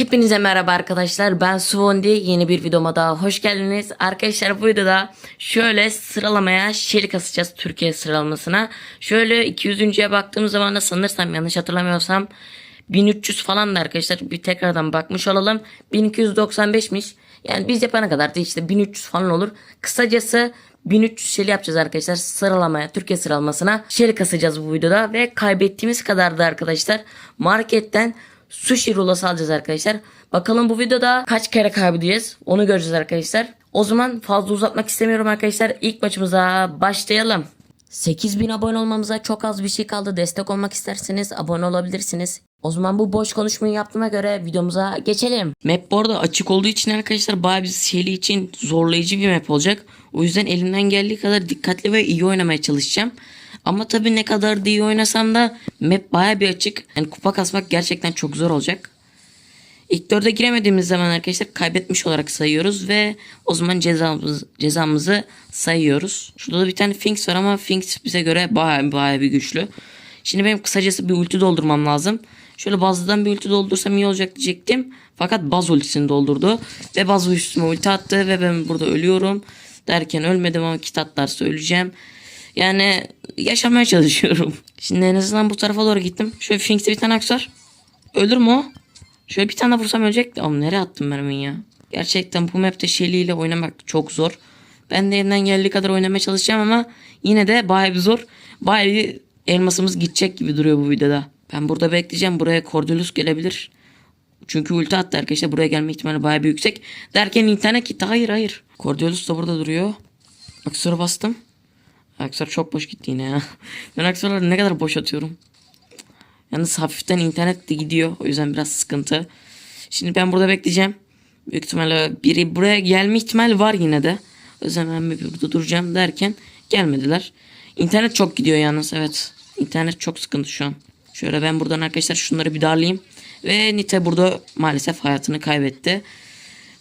Hepinize merhaba arkadaşlar. Ben Suvondi. Yeni bir videoma daha hoş geldiniz. Arkadaşlar bu videoda şöyle sıralamaya şeri kasacağız Türkiye sıralamasına. Şöyle 200.ye baktığım zaman da sanırsam yanlış hatırlamıyorsam 1300 falan da arkadaşlar bir tekrardan bakmış olalım. 1295'miş. Yani biz yapana kadar da işte 1300 falan olur. Kısacası 1300 şeli yapacağız arkadaşlar sıralamaya Türkiye sıralamasına şeli kasacağız bu videoda ve kaybettiğimiz kadar da arkadaşlar marketten sushi rulası alacağız arkadaşlar. Bakalım bu videoda kaç kere kaybedeceğiz onu göreceğiz arkadaşlar. O zaman fazla uzatmak istemiyorum arkadaşlar. İlk maçımıza başlayalım. 8000 abone olmamıza çok az bir şey kaldı. Destek olmak isterseniz abone olabilirsiniz. O zaman bu boş konuşmayı yaptığıma göre videomuza geçelim. Map bu arada açık olduğu için arkadaşlar bayağı bir şeyli için zorlayıcı bir map olacak. O yüzden elimden geldiği kadar dikkatli ve iyi oynamaya çalışacağım. Ama tabii ne kadar da iyi oynasam da map bayağı bir açık. Yani kupa kasmak gerçekten çok zor olacak. İlk dörde giremediğimiz zaman arkadaşlar kaybetmiş olarak sayıyoruz ve o zaman cezamız, cezamızı sayıyoruz. Şurada da bir tane Finks var ama Finks bize göre bayağı, bayağı bir güçlü. Şimdi benim kısacası bir ulti doldurmam lazım. Şöyle bazıdan bir ulti doldursam iyi olacak diyecektim. Fakat baz ultisini doldurdu. Ve baz üstüme ulti attı ve ben burada ölüyorum. Derken ölmedim ama kit atlarsa öleceğim. Yani yaşamaya çalışıyorum. Şimdi en azından bu tarafa doğru gittim. Şöyle Finks'te bir tane aksar. Ölür mü o? Şöyle bir tane vursam ölecekti. Ama nereye attım mermiyi ya? Gerçekten bu map'te Shelly ile oynamak çok zor. Ben de elimden geldiği kadar oynamaya çalışacağım ama yine de bayağı bir zor. Bayağı bir elmasımız gidecek gibi duruyor bu videoda. Ben burada bekleyeceğim. Buraya Cordelius gelebilir. Çünkü ulti attı arkadaşlar. Buraya gelme ihtimali bayağı bir yüksek. Derken internet gitti. Hayır hayır. Cordelius da burada duruyor. Aksar'a bastım. Aksar çok boş gitti yine ya. Ben aksarları ne kadar boş atıyorum. Yalnız hafiften internet de gidiyor. O yüzden biraz sıkıntı. Şimdi ben burada bekleyeceğim. Büyük ihtimalle biri buraya gelme ihtimali var yine de. O yüzden ben bir burada duracağım derken gelmediler. İnternet çok gidiyor yalnız evet. İnternet çok sıkıntı şu an. Şöyle ben buradan arkadaşlar şunları bir darlayayım. Ve Nite burada maalesef hayatını kaybetti.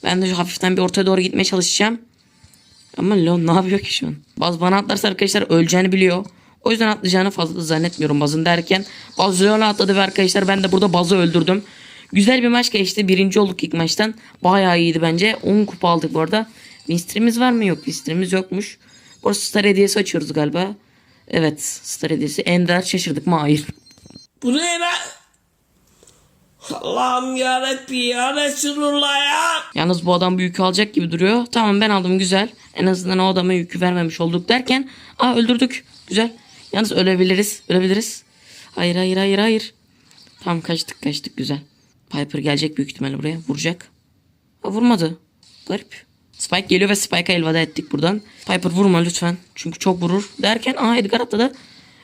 Ben de hafiften bir ortaya doğru gitmeye çalışacağım. Ama Leon ne yapıyor ki şu an? Baz bana atlarsa arkadaşlar öleceğini biliyor. O yüzden atlayacağını fazla zannetmiyorum Baz'ın derken. Baz Leon'a atladı ve arkadaşlar ben de burada Baz'ı öldürdüm. Güzel bir maç geçti. Birinci olduk ilk maçtan. Bayağı iyiydi bence. 10 kupa aldık bu arada. Winstream'imiz var mı? Yok. Winstream'imiz yokmuş. Bu Star hediyesi açıyoruz galiba. Evet. Star hediyesi. Ender şaşırdık mı? Hayır. Bu ne be? Allah'ım yarabbim ya Resulullah ya. Yalnız bu adam bu yükü alacak gibi duruyor. Tamam ben aldım güzel. En azından o adama yükü vermemiş olduk derken. Aa öldürdük. Güzel. Yalnız ölebiliriz. Ölebiliriz. Hayır hayır hayır hayır. Tamam kaçtık kaçtık güzel. Piper gelecek büyük ihtimalle buraya. Vuracak. Ha, vurmadı. Garip. Spike geliyor ve Spike'a elveda ettik buradan. Piper vurma lütfen. Çünkü çok vurur. Derken aa Edgar atladı.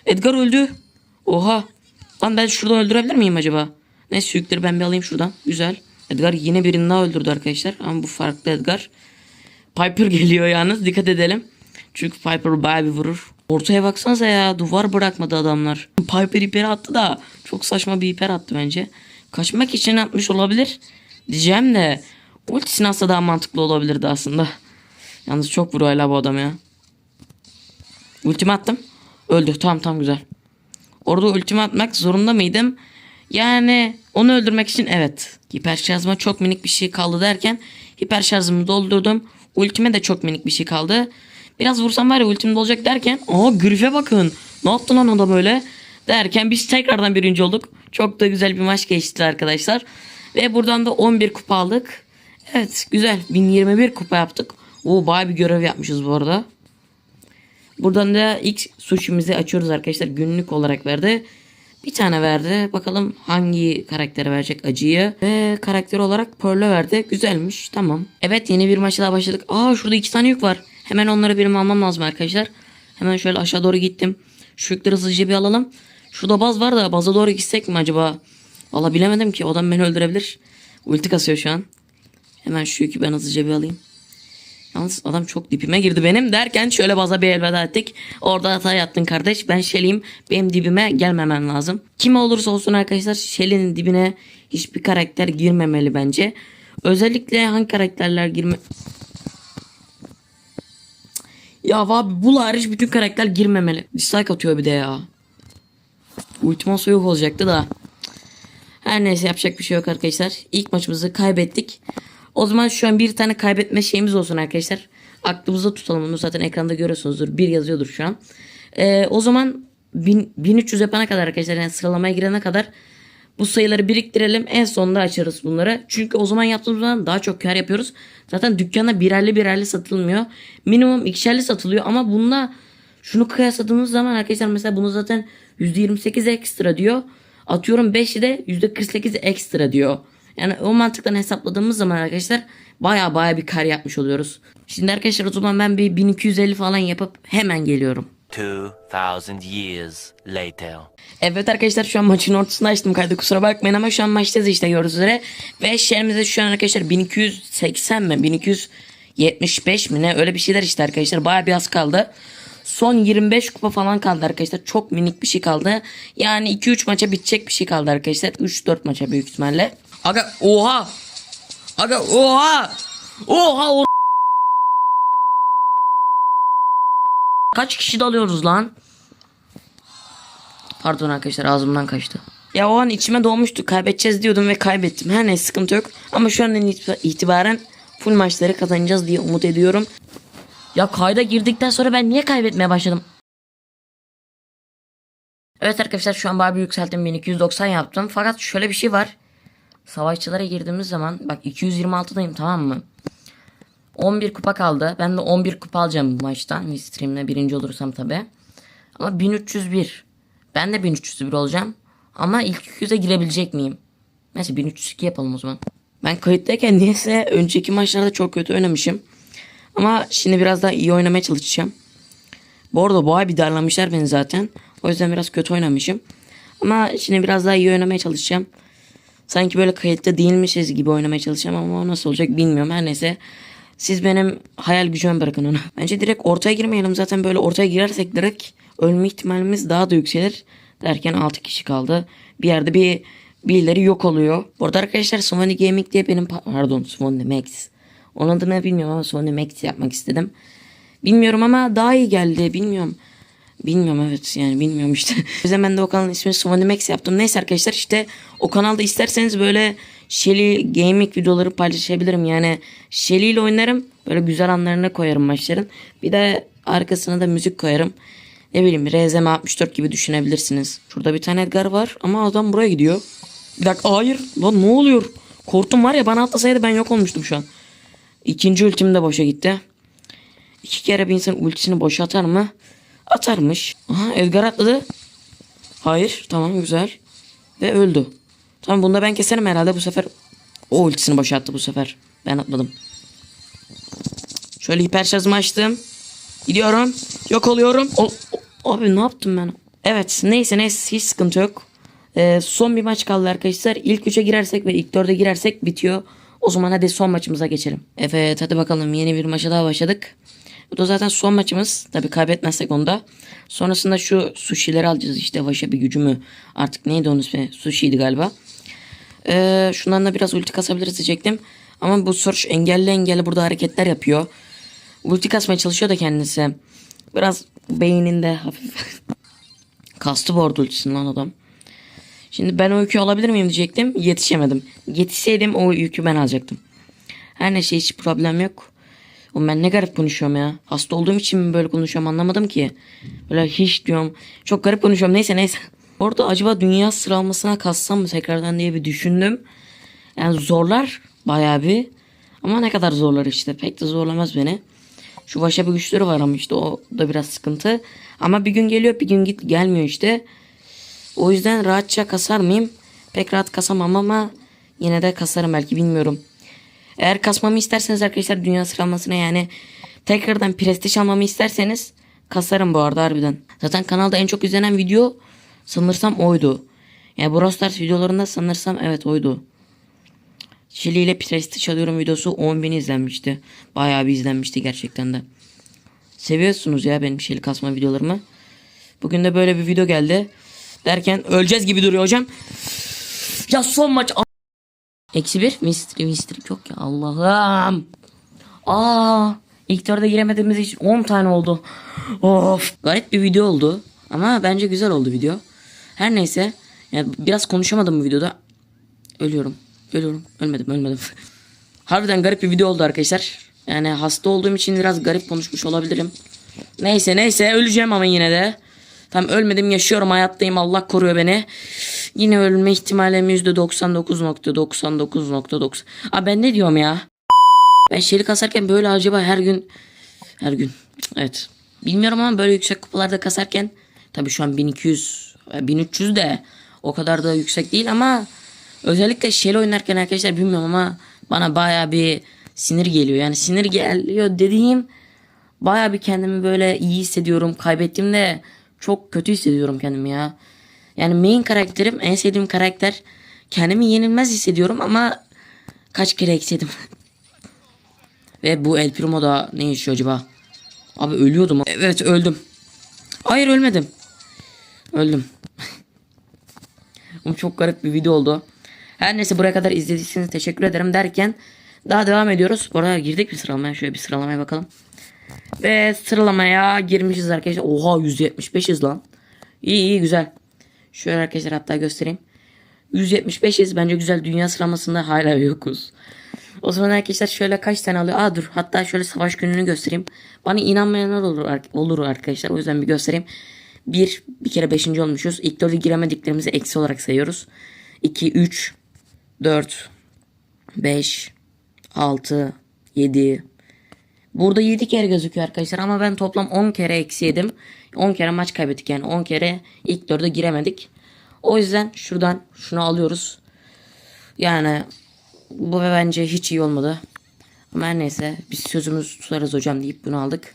Edgar öldü. Oha. Lan ben şuradan öldürebilir miyim acaba? Neyse yükleri ben bir alayım şuradan. Güzel. Edgar yine birini daha öldürdü arkadaşlar. Ama bu farklı Edgar. Piper geliyor yalnız. Dikkat edelim. Çünkü Piper bayağı bir vurur. Ortaya baksanıza ya. Duvar bırakmadı adamlar. Piper hiper attı da. Çok saçma bir hiper attı bence. Kaçmak için atmış olabilir. Diyeceğim de. Ultisini atsa daha mantıklı olabilirdi aslında. Yalnız çok vuruyor hala bu adam ya. Ultimi attım. Öldü. Tamam tamam güzel. Orada ultimi atmak zorunda mıydım? Yani onu öldürmek için evet. Hiper şarjıma çok minik bir şey kaldı derken hiper şarjımı doldurdum. Ultime de çok minik bir şey kaldı. Biraz vursam var ya ultim dolacak derken aa Griff'e bakın. Ne yaptı lan adam öyle? Derken biz tekrardan birinci olduk. Çok da güzel bir maç geçti arkadaşlar. Ve buradan da 11 kupa aldık. Evet güzel. 1021 kupa yaptık. Oo bayağı bir görev yapmışız bu arada. Buradan da ilk sushi'mizi açıyoruz arkadaşlar. Günlük olarak verdi. Bir tane verdi. Bakalım hangi karaktere verecek acıyı. Ve karakter olarak Pearl'e verdi. Güzelmiş. Tamam. Evet yeni bir maça daha başladık. Aa şurada iki tane yük var. Hemen onları benim almam lazım arkadaşlar. Hemen şöyle aşağı doğru gittim. Şu yükleri hızlıca bir alalım. Şurada baz var da baza doğru gitsek mi acaba? Valla bilemedim ki. Adam beni öldürebilir. Ulti kasıyor şu an. Hemen şu yükü ben hızlıca bir alayım. Yalnız adam çok dibime girdi benim derken şöyle baza bir elveda ettik. Orada hata yaptın kardeş. Ben Shelly'im. Benim dibime gelmemen lazım. Kim olursa olsun arkadaşlar Shelly'nin dibine hiçbir karakter girmemeli bence. Özellikle hangi karakterler girme... Ya abi bu hariç bütün karakter girmemeli. Dislike atıyor bir de ya. Ultim olsa yok olacaktı da. Her neyse yapacak bir şey yok arkadaşlar. İlk maçımızı kaybettik. O zaman şu an bir tane kaybetme şeyimiz olsun arkadaşlar. Aklımızda tutalım onu zaten ekranda görüyorsunuzdur. Bir yazıyordur şu an. Ee, o zaman 1000 1300 yapana kadar arkadaşlar yani sıralamaya girene kadar bu sayıları biriktirelim. En sonunda açarız bunları. Çünkü o zaman yaptığımız zaman daha çok kar yapıyoruz. Zaten dükkanda birerli birerli satılmıyor. Minimum ikişerli satılıyor ama bunda şunu kıyasladığımız zaman arkadaşlar mesela bunu zaten %28 ekstra diyor. Atıyorum 5'i de %48 ekstra diyor. Yani o mantıktan hesapladığımız zaman arkadaşlar baya baya bir kar yapmış oluyoruz. Şimdi arkadaşlar o zaman ben bir 1250 falan yapıp hemen geliyorum. 2,000 years later. Evet arkadaşlar şu an maçın ortasında açtım kaydı kusura bakmayın ama şu an maçtayız işte gördüğünüz üzere. Ve şehrimize şu an arkadaşlar 1280 mi 1275 mi ne öyle bir şeyler işte arkadaşlar baya bir az kaldı. Son 25 kupa falan kaldı arkadaşlar. Çok minik bir şey kaldı. Yani 2-3 maça bitecek bir şey kaldı arkadaşlar. 3-4 maça büyük ihtimalle. Aga oha. Aga oha. Oha o Kaç kişi dalıyoruz lan? Pardon arkadaşlar ağzımdan kaçtı. Ya o an içime doğmuştu kaybedeceğiz diyordum ve kaybettim. Her neyse sıkıntı yok. Ama şu andan itiba- itibaren full maçları kazanacağız diye umut ediyorum. Ya kayda girdikten sonra ben niye kaybetmeye başladım? Evet arkadaşlar şu an bir yükselttim 1290 yaptım. Fakat şöyle bir şey var. Savaşçılara girdiğimiz zaman bak 226'dayım tamam mı? 11 kupa kaldı. Ben de 11 kupa alacağım bu maçtan. Stream'le birinci olursam tabi. Ama 1301. Ben de 1301 olacağım. Ama ilk 200'e girebilecek miyim? Neyse 1302 yapalım o zaman. Ben kayıttayken niyeyse önceki maçlarda çok kötü oynamışım. Ama şimdi biraz daha iyi oynamaya çalışacağım. Bu arada boğa bir darlamışlar beni zaten. O yüzden biraz kötü oynamışım. Ama şimdi biraz daha iyi oynamaya çalışacağım. Sanki böyle kayıtta değilmişiz gibi oynamaya çalışacağım ama o nasıl olacak bilmiyorum. Her neyse siz benim hayal gücüme bırakın onu. Bence direkt ortaya girmeyelim. Zaten böyle ortaya girersek direkt ölme ihtimalimiz daha da yükselir. Derken 6 kişi kaldı. Bir yerde bir birileri yok oluyor. Bu arkadaşlar Sony Gaming diye benim pa- pardon Sony Max. Onun adını bilmiyorum ama Sony Max yapmak istedim. Bilmiyorum ama daha iyi geldi. Bilmiyorum. Bilmiyorum evet yani bilmiyorum işte. O yüzden ben de o kanalın ismini Sony Max yaptım. Neyse arkadaşlar işte o kanalda isterseniz böyle Shelly gaming videoları paylaşabilirim. Yani Shelly ile oynarım. Böyle güzel anlarını koyarım maçların. Bir de arkasına da müzik koyarım. Ne bileyim RZM 64 gibi düşünebilirsiniz. Şurada bir tane Edgar var ama adam buraya gidiyor. Bir dakika hayır. Lan ne oluyor? Korktum var ya bana atlasaydı ben yok olmuştum şu an. İkinci ultim de boşa gitti. İki kere bir insan ultisini boşa atar mı? Atarmış. Aha Edgar atladı. Hayır tamam güzel. Ve öldü. Tamam bunda ben keserim herhalde bu sefer. O ultisini boşa attı bu sefer. Ben atladım. Şöyle hiper şarjımı açtım. Gidiyorum. Yok oluyorum. O, o- abi ne yaptım ben? Evet neyse neyse hiç sıkıntı yok. Ee, son bir maç kaldı arkadaşlar. İlk 3'e girersek ve ilk 4'e girersek bitiyor. O zaman hadi son maçımıza geçelim. Evet hadi bakalım yeni bir maça daha başladık. Bu da zaten son maçımız. Tabii kaybetmezsek onu da. Sonrasında şu sushi'leri alacağız işte. Vaşa bir gücümü. Artık neydi onun ismi? Sushi'ydi galiba. Ee, şundan da biraz ulti kasabiliriz diyecektim. Ama bu Surge engelli engelli burada hareketler yapıyor. Ulti kasmaya çalışıyor da kendisi. Biraz beyninde hafif kastı bu arada ultisini lan adam. Şimdi ben o yükü alabilir miyim diyecektim. Yetişemedim. Yetişseydim o yükü ben alacaktım. Her neyse hiç problem yok. Oğlum ben ne garip konuşuyorum ya. Hasta olduğum için mi böyle konuşuyorum anlamadım ki. Böyle hiç diyorum. Çok garip konuşuyorum. Neyse neyse. Orada acaba dünya sıralamasına kassam mı tekrardan diye bir düşündüm. Yani zorlar bayağı bir. Ama ne kadar zorlar işte. Pek de zorlamaz beni. Şu başa bir güçleri var ama işte o da biraz sıkıntı. Ama bir gün geliyor bir gün git gelmiyor işte. O yüzden rahatça kasar mıyım? Pek rahat kasamam ama yine de kasarım belki bilmiyorum. Eğer kasmamı isterseniz arkadaşlar dünya sıralamasına yani tekrardan prestij almamı isterseniz kasarım bu arada harbiden. Zaten kanalda en çok izlenen video sanırsam oydu. Yani Brawl Stars videolarında sanırsam evet oydu. Şili ile prestij alıyorum videosu 10.000 izlenmişti. Bayağı bir izlenmişti gerçekten de. Seviyorsunuz ya benim Şili kasma videolarımı. Bugün de böyle bir video geldi. Derken öleceğiz gibi duruyor hocam. Ya son maç Eksi bir. Mystery mystery yok ya Allah'ım. Aa, ilk dörde giremediğimiz için 10 tane oldu. Of. Garip bir video oldu. Ama bence güzel oldu video. Her neyse. Yani biraz konuşamadım bu videoda. Ölüyorum. Ölüyorum. Ölmedim ölmedim. Harbiden garip bir video oldu arkadaşlar. Yani hasta olduğum için biraz garip konuşmuş olabilirim. Neyse neyse öleceğim ama yine de. Tam ölmedim yaşıyorum hayattayım Allah koruyor beni. Yine ölme ihtimalim %99.99.9. Aa ben ne diyorum ya? Ben şeri kasarken böyle acaba her gün her gün evet bilmiyorum ama böyle yüksek kupalarda kasarken tabii şu an 1200 e, 1300 de o kadar da yüksek değil ama özellikle Shell oynarken arkadaşlar bilmiyorum ama bana baya bir sinir geliyor. Yani sinir geliyor dediğim baya bir kendimi böyle iyi hissediyorum. Kaybettiğimde çok kötü hissediyorum kendimi ya. Yani main karakterim en sevdiğim karakter. Kendimi yenilmez hissediyorum ama kaç kere eksedim. Ve bu El Primo da ne yaşıyor acaba? Abi ölüyordum. Evet öldüm. Hayır ölmedim. Öldüm. Bu çok garip bir video oldu. Her neyse buraya kadar izlediyseniz teşekkür ederim derken daha devam ediyoruz. Bu girdik bir sıralamaya. Şöyle bir sıralamaya bakalım. Ve sıralamaya girmişiz arkadaşlar. Oha 175'iz lan. İyi iyi güzel. Şöyle arkadaşlar hatta göstereyim. 175'iz. Bence güzel. Dünya sıralamasında hala yokuz. O zaman arkadaşlar şöyle kaç tane alıyor? Aa dur hatta şöyle savaş gününü göstereyim. Bana inanmayanlar olur, olur arkadaşlar. O yüzden bir göstereyim. Bir, bir kere beşinci olmuşuz. İlk dörde giremediklerimizi eksi olarak sayıyoruz. 2, 3, 4, 5, 6, 7. Burada 7 kere gözüküyor arkadaşlar ama ben toplam 10 kere eksi yedim. 10 kere maç kaybettik yani 10 kere ilk dörde giremedik. O yüzden şuradan şunu alıyoruz. Yani bu bence hiç iyi olmadı. Ama her neyse biz sözümüz tutarız hocam deyip bunu aldık.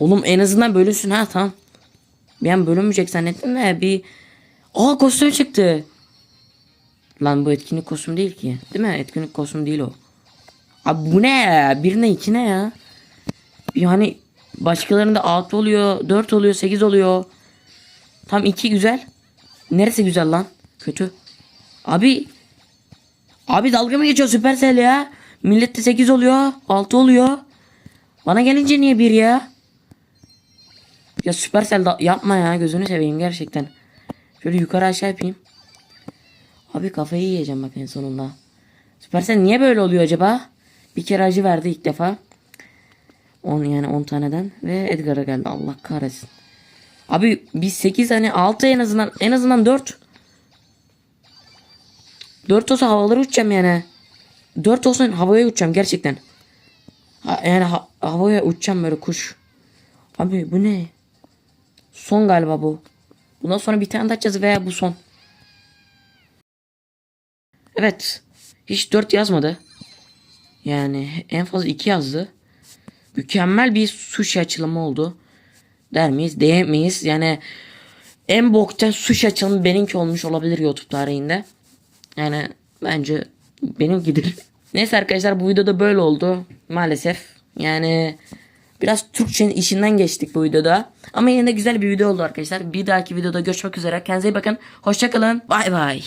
Oğlum en azından bölünsün ha tamam. Ben bölünmeyecek zannettim de bir... Aa kostüm çıktı. Lan bu etkinlik kostüm değil ki. Değil mi? Etkinlik kostüm değil o. Abi bu ne ya? Bir ne iki ne ya? Yani başkalarında 6 oluyor, 4 oluyor, 8 oluyor. Tam 2 güzel. Neresi güzel lan? Kötü. Abi Abi dalga mı geçiyor Supercell ya? Millette 8 oluyor, 6 oluyor. Bana gelince niye 1 ya? Ya Supercell da yapma ya gözünü seveyim gerçekten. Şöyle yukarı aşağı yapayım. Abi kafayı yiyeceğim bak en sonunda. Supercell niye böyle oluyor acaba? Bir kere acı verdi ilk defa. 10 yani 10 taneden ve Edgar'a geldi Allah kahretsin. Abi biz 8 hani 6 en azından en azından 4. 4 olsa havalara uçacağım yani. 4 olsun havaya uçacağım gerçekten. Ha, yani ha- havaya uçacağım böyle kuş. Abi bu ne? Son galiba bu. Bundan sonra bir tane daha açacağız veya bu son. Evet. Hiç 4 yazmadı. Yani en fazla 2 yazdı. Mükemmel bir sushi açılımı oldu. Der miyiz? Diyemeyiz. Yani en bokta sushi açılımı benimki olmuş olabilir YouTube tarihinde. Yani bence benim gidir. Neyse arkadaşlar bu videoda böyle oldu. Maalesef. Yani biraz Türkçenin işinden geçtik bu videoda. Ama yine de güzel bir video oldu arkadaşlar. Bir dahaki videoda görüşmek üzere. Kendinize iyi bakın. Hoşçakalın. Bay bay.